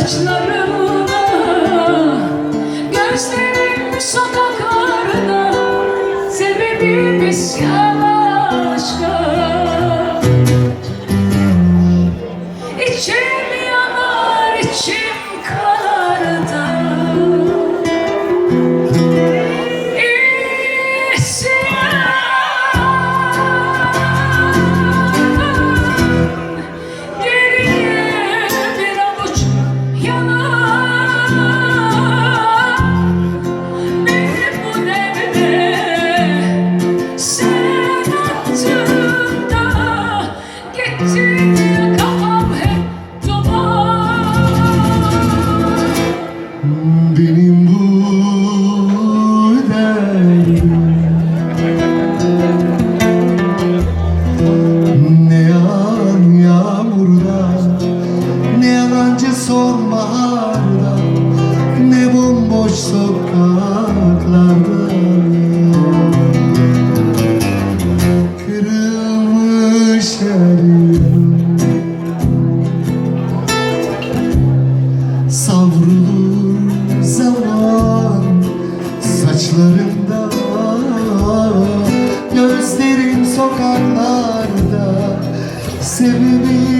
saçlarımda Gözlerim sokaklarda Sebebi isyan aşka. İçim yanar içim sonbaharda Ne bomboş sokakta savrulur zaman saçlarımda. Gözlerim sokaklarda Sebebim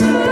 Jesus.